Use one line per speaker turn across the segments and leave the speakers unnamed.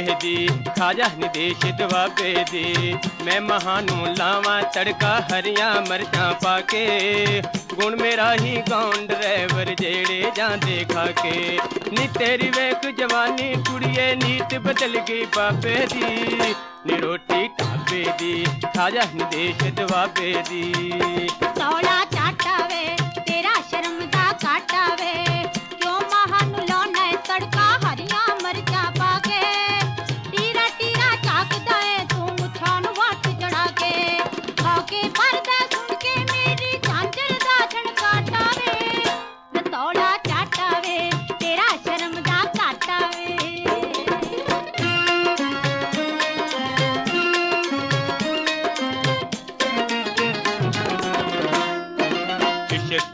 ਨੀ ਰੋਟੀ ਦੀ ਖਾਜਾ ਨਿਦੇਸ਼ ਦਵਾਬੇ ਦੀ। ਮੈਂ ਮਹਾਂ ਨੂੰ ਲਾਵਾਂ ਤੜਕਾ, ਹਰੀਆਂ ਮਰਚਾਂ ਪਾ ਕੇ। ਗੁਣ ਮੇਰਾ ਹੀ ਗਾਉਣ ਡਰਾਈਵਰ ਜਿਹੜੇ ਜਾਂਦੇ ਖਾ ਕੇ। ਨੀ ਤੇਰੀ ਵੇਖ ਜਵਾਨੀ ਕੁੜੀਏ, ਨੀਤ ਬਦਲ ਗਈ ਬਾਬੇ ਦੀ। ਨੀ ਰੋਟੀ ਢਾਬੇ ਦੀ, ਖਾਜਾ ਨਿਦੇਸ਼ ਦਵਾਬੇ ਦੀ।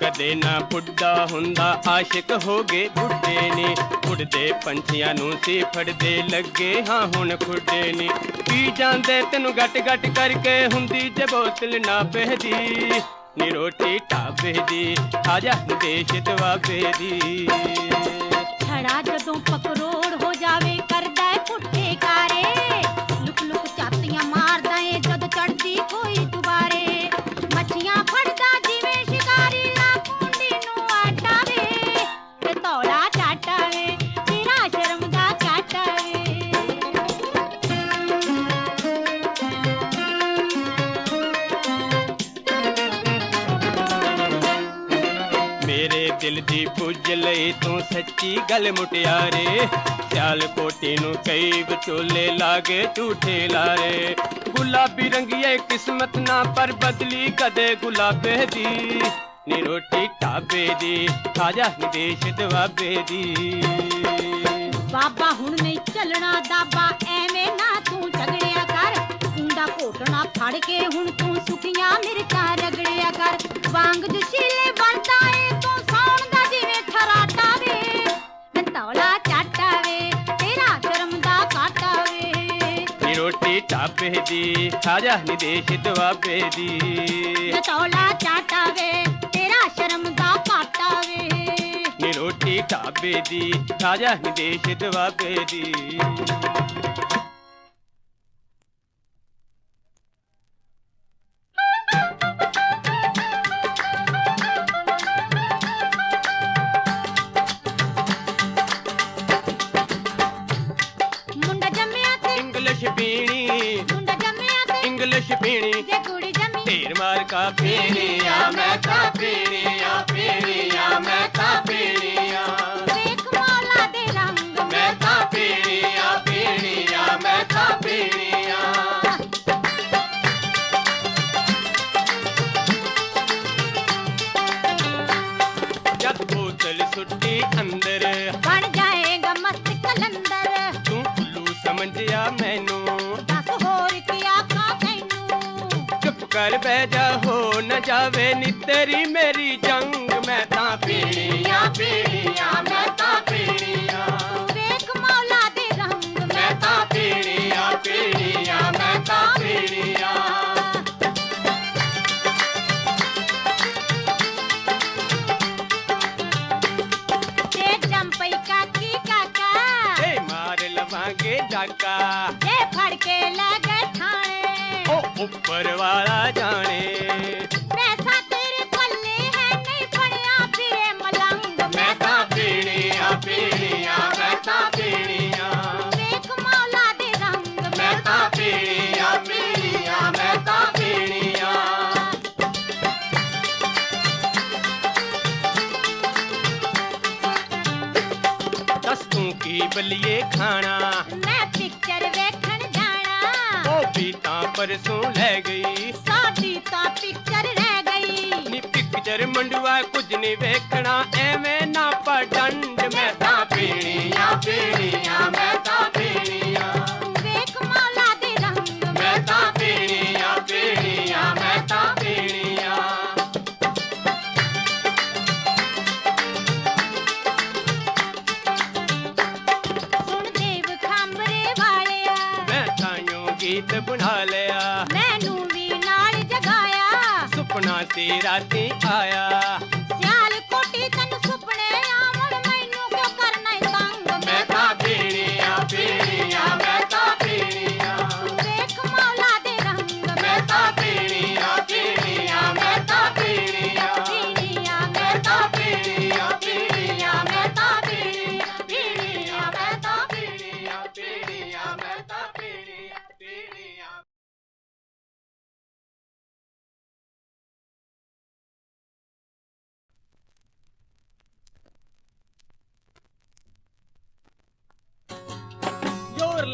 ਕਦੇ ਨਾ ਬੁੱਢਾ ਹੁੰਦਾ, ਆਸ਼ਿਕ ਹੋ ਗਏ ਬੁੱਢੇ ਨੇ। ਉੜਦੇ ਪੰਛੀਆਂ ਨੂੰ ਸੀ ਫੜਦੇ ਲੱਗੇ ਹਾਂ ਹੁਣ ਖੁੱਡੇ ਨੇ। ਪੀ ਜਾਂਦੇ ਤੈਨੂੰ ਗੱਟ ਗੱਟ ਕਰਕੇ ਹੁੰਦੀ, ਜੇ ਬੋਤਲ ਨਾ ਬਹਿਦੀ ਨੀ ਰੋਟੀ ਢਾਬੇ ਦੀ ਖਾਜਾ ਦੇਸ਼ ਦਵਾਬੇ ਦੀ
ਛੜਾ ਜਦੋਂ ਪਕਰੋੜ ਦੀ
ਲਈ ਤੂੰ ਸੱਚੀ ਗੱਲ ਮੁਟਿਆਰੇ। ਸਿਆਲ ਕੋਟੀ ਨੂੰ ਕਈ ਵਿਚੋਲੇ ਲਾਗੇ ਝੂਠੇ ਲਾਰੇ। ਗੁਲਾਬੀ ਰੰਗੀਏ ਕਿਸਮਤ ਨਾ, ਪਰ ਬਦਲੀ ਕਦੇ ਗੁਲਾਬੇ ਦੀ। ਨੀ ਰੋਟੀ ਢਾਬੇ ਦੀ, ਖਾਜਾ ਨਿਦੇਸ਼ ਦਵਾਬੇ ਦੀ।
ਬਾਬਾ ਹੁਣ ਨਹੀਂ ਚੱਲਣਾ ਦਾਬਾ, ਐਵੇਂ ਨਾ ਤੂੰ ਝਗੜਿਆ ਕਰ। ਕੁੰਡਾ ਘੋਟਣਾ ਫੜ ਕੇ ਹੁਣ ਤੂੰ ਸੁਖੀਆਂ ਮਿਰਚਾਂ ਰਗੜਿਆ ਕਰ। ਵਾਂਗ ਜੁਸ਼ੀਲੇ
ਰੋਟੀ ਢਾਬੇ ਦੀ ਖਾਜਾ ਨਿਦੇਸ਼ ਦਵਾਬੇ ਦੀ
ਤੌਲਾ ਚਾਟਾ ਵੇ ਤੇਰਾ ਸ਼ਰਮ ਦਾ ਕਾਟਾ ਵੇ
ਨੀ ਰੋਟੀ ਢਾਬੇ ਦੀ ਖਾਜਾ ਨਿਦੇਸ਼ ਦਵਾਬੇ ਦੀ
ਤੇ
ਇੰਗਲਿਸ਼ ਪੀਣੀ।
ਜੇ ਕੁੜੀ ਜੰਮੀ।
ਢੇਰ ਮਾਰ ਕਾ ਪੀਣੀ ਆ ਮੈਂ ਕਾ ਪੀਣੀ ਆ ਪੀਣੀ ਆ ਮੈਂ ਕਾ ਪੀਣੀ ਆ ਚੁੱਪ ਕਰ ਬਹਿ ਜਾ ਹੋ ਨਾ ਜਾਵੇ ਨੀ ਤੇਰੀ ਮੇਰੀ ਜੰਗ ਮੈਂ ਤਾਂ ਪੀਣੀ ਆ ਪੀਣੀ ਆ ਮੈਂ ਤਾਂ ਪੀਣੀ ਆ
ਵੇਖ ਮੌਲਾ ਦੇ ਰੰਗ
ਮੈਂ ਤਾਂ ਪੀਣੀ ਆ ਪੀਣੀ ਆ ਮੈਂ ਉੱਪਰ ਵਾਲਾ ਜਾਣੇ
ਪੈਸਾ ਤੇਰੇ ਪੱਲੇ ਹੈ ਨਹੀਂ ਫੜਿਆ ਫਿਰੇ ਮਲੰਗ
ਮੈਂ ਤਾਂ ਪੀਣੀ ਆ ਪੀਣੀ ਆ ਮੈਂ ਤਾਂ ਪੀਣੀ ਆ
ਵੇਖ ਮੌਲਾ ਦੇ ਰੰਗ
ਮੈਂ ਤਾਂ ਪੀਣੀ ਆ ਪੀਣੀ ਆ ਮੈਂ ਤਾਂ ਪੀਣੀ ਆ ਦੱਸ ਤੂੰ ਕੀ ਬਲੀਏ ਖਾਣਾ ਪਰਸੋਂ ਲੈ ਗਈ।
ਸਾਡੀ ਤਾਂ ਪਿਕਚਰ ਰਹਿ ਗਈ।
ਨੀ ਪਿਕਚਰ ਮੰਡਵਾ ਕੁਝ ਨਹੀਂ ਵੇਖਣਾ ਐਵੇਂ ਨਾ ਪਡੰਡ ਮੈਂ ਤਾਂ ਪੀਣੀ ਆ ਪੀਣੀ ਆ ਮੈਂ ਤਾਂ ਸੁਪਨਾ ਤੇ ਰਾਤੀ ਆਇਆ।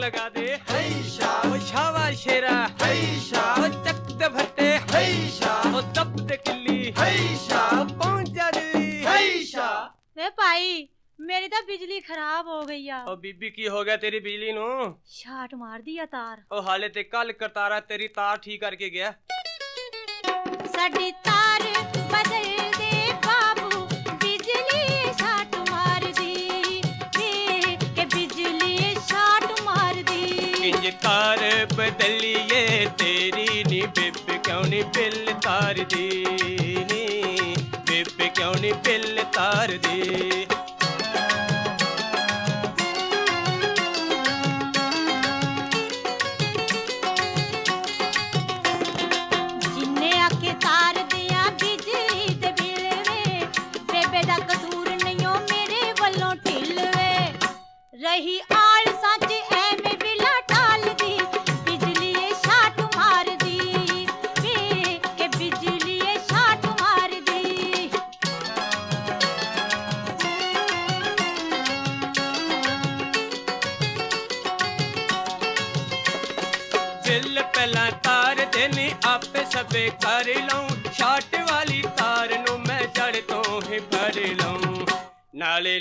ਲਗਾ ਦੇ
ਹਈਸ਼ਾ
ਓ ਸ਼ਾਬਾਸ਼ ਸ਼ੇਰਾ
ਹਈਸ਼ਾ
ਓ ਚੱਕ ਦੇ ਭੱਟੇ
ਹਈਸ਼ਾ
ਓ ਦੱਬ ਦੇ ਕਿੱਲੀ
ਹਈਸ਼ਾ
ਓ ਪਹੁੰਚ ਜਾ ਦਿੱਲੀ
ਹਈਸ਼ਾ
ਵੇ ਭਾਈ ਮੇਰੀ ਤਾਂ ਬਿਜਲੀ ਖਰਾਬ ਹੋ ਗਈ ਆ
ਓ ਬੀਬੀ ਕੀ ਹੋ ਗਿਆ ਤੇਰੀ ਬਿਜਲੀ ਨੂੰ
ਛਾਟ ਮਾਰਦੀ ਆ ਤਾਰ
ਓ ਹਾਲੇ ਤੇ ਕੱਲ ਕਰਤਾਰਾ ਤੇਰੀ ਤਾਰ ਠੀਕ ਕਰਕੇ ਗਿਆ
ਸਾਡੀ ਤਾਰ ਬਦਲ
ਬਦਲੀਏ ਤੇਰੀ ਨੀ ਬਿੱਬ ਕਿਉਂ ਨੀ ਬਿੱਲ ਤਾਰਦੀ ਨੀ? ਬੇਬੇ ਕਿਉਂ ਨੀ ਬਿੱਲ ਤਾਰਦੀ?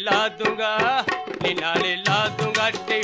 ਲਾ ਦੂੰਗਾ ਨੀ ਨਾਲੇ ਲਾ ਦੂੰਗਾ ਟਿਊਬ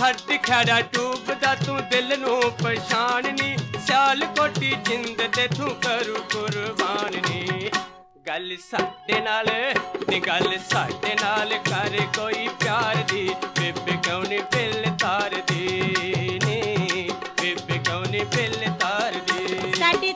ਛੱਡ ਖੜਾ ਟੂਬ ਤੂੰ ਦਿਲ ਨੂੰ ਪਛਾਣ ਸਿਆਲ ਕੋਟੀ ਜਿੰਦ ਤੇ ਤੂੰ ਕਰੂ ਕੁਰਬਾਨ। ਗੱਲ ਸਾਡੇ ਨਾਲ ਤੇ ਗੱਲ ਸਾਡੇ ਨਾਲ ਕਰ ਕੋਈ ਪਿਆਰ ਦੀ। ਬੇਬੇ ਕਿਉਂ ਨੀ ਬਿੱਲ ਤਾਰਦੀ ਨੀ, ਬੇਬੇ ਕਿਉਂ ਨੀ ਬਿੱਲ ਤਾਰਦੀ
ਸਾਡੀ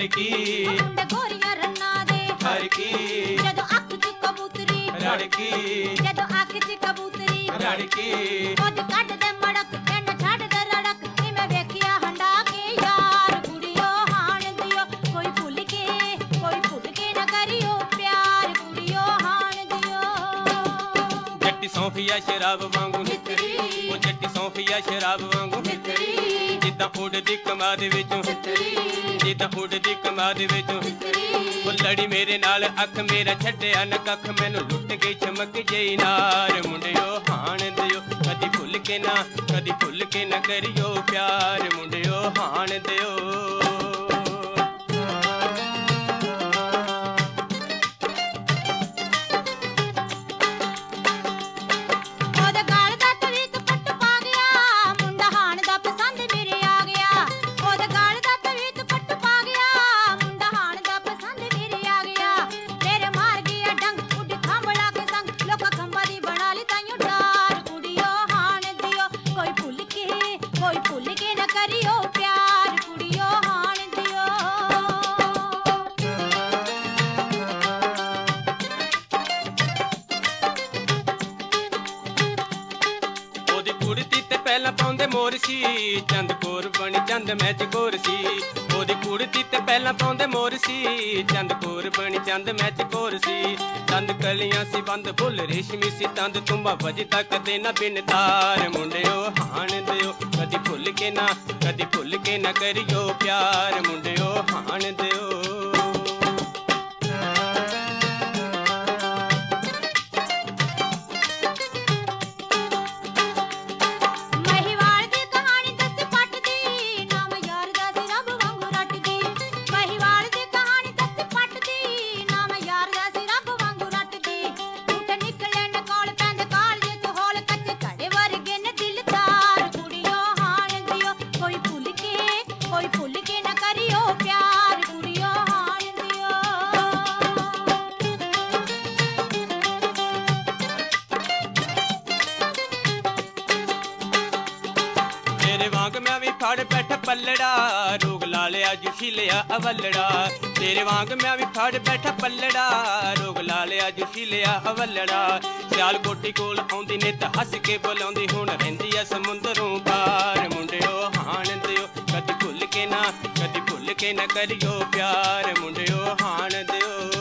ਹਰ ਕੀ।
ਗੋਰੀਆਂ ਰੰਨਾਂ ਦੇ।
ਹਰ ਕੀ।
ਜਦੋਂ ਅੱਖ 'ਚ ਕਬੂਤਰੀ।
ਰੜਕੀ
ਜਦੋਂ ਅੱਖ 'ਚ ਕਬੂਤਰੀ। ਕੁਝ ਕੱਢ ਦੇ ਮੜਕ
ਸੌਂਫੀਆ ਸ਼ਰਾਬ ਵਾਂਗੂ
ਨਿਤਰੀ
ਉਹ ਜੱਟੀ ਸੌਂਫੀਆ ਸ਼ਰਾਬ ਵਾਂਗੂ
ਨਿਤਰੀ
ਜਿੱਦਾਂ ਉੱਡਦੀ ਕਮਾ ਦੇ ਵਿੱਚੋਂ ਜਿੱਦਾਂ ਉੱਡਦੀ ਕਮਾ ਦੇ ਵਿੱਚੋਂ ਉਹ ਲੜੀ ਮੇਰੇ ਨਾਲ ਅੱਖ ਮੇਰਾ ਛੱਡਿਆ ਨਾ ਕੱਖ। ਮੈਨੂੰ ਲੁੱਟ ਗਈ ਚਮਕ ਜਈ ਨਾਰ। ਮੁੰਡਿਓ, ਹਾਣ ਦਿਓ। ਕਦੀ ਭੁੱਲ ਕੇ ਨਾ, ਕਦੀ ਭੁੱਲ ਕੇ ਨਾ ਕਰਿਓ ਪਿਆਰ। ਮੁੰਡਿਓ, ਹਾਣ ਦਿਓ। ਪਹਿਲਾਂ ਸੀ ਚੰਦ ਕੋਰ ਬਣੀ ਚੰਦ ਮੈਂ ਚਕੋਰ ਸੀ। ਉਹਦੀ ਕੁੜਤੀ ਤੇ ਪਹਿਲਾਂ ਪਾਉਂਦੇ ਮੋਰ ਸੀ। ਚੰਦ ਕੋਰ ਬਣੀ ਚੰਦ ਮੈਂ ਚਕੋਰ ਸੀ। ਚੰਦ ਕਲੀਆਂ ਸੀ, ਬੰਦ ਫੁੱਲ ਰੇਸ਼ਮੀ ਸੀ। ਤੰਦ ਤੁੰਬਾ ਵਜਦਾ ਕਦੇ ਨਾ ਬਿਨ ਤਾਰ। ਮੁੰਡਿਓ, ਹਾਣ ਦਿਓ, ਕਦੀ ਭੁੱਲ ਕੇ ਨਾ, ਕਦੀ ਭੁੱਲ ਕੇ ਨਾ ਕਰਿਓ ਪਿਆਰ। ਮੁੰਡਿਓ, ਹਾਣ ਦਿਓ। ਲਿਆ ਜੁਸ਼ੀਲਿਆ ਅਵਲੜਾ। ਤੇਰੇ ਵਾਂਗ ਮੈਂ ਵੀ ਫੜ ਬੈਠਾ ਪੱਲੜਾ। ਰੋਗ ਲਾ ਲਿਆ ਜੁਸ਼ੀਲਿਆ ਅਵਲੜਾ। ਸਿਆਲ ਕੋਟੀ ਕੋਲ ਆਉਂਦੀ ਨੇ ਤਾਂ ਹੱਸ ਕੇ ਬੁਲਾਉਂਦੀ। ਹੁਣ ਰਹਿੰਦੀ ਆ ਸਮੁੰਦਰੋਂ ਪਾਰ। ਮੁੰਡਿਓ ਹਾਣ ਦਿਓ ਕਦੀ ਭੁੱਲ ਕੇ ਨਾ, ਕਦੀ ਭੁੱਲ ਕੇ ਨਾ ਕਰਿਓ ਪਿਆਰ। ਮੁੰਡਿਓ ਹਾਣ ਦਿਓ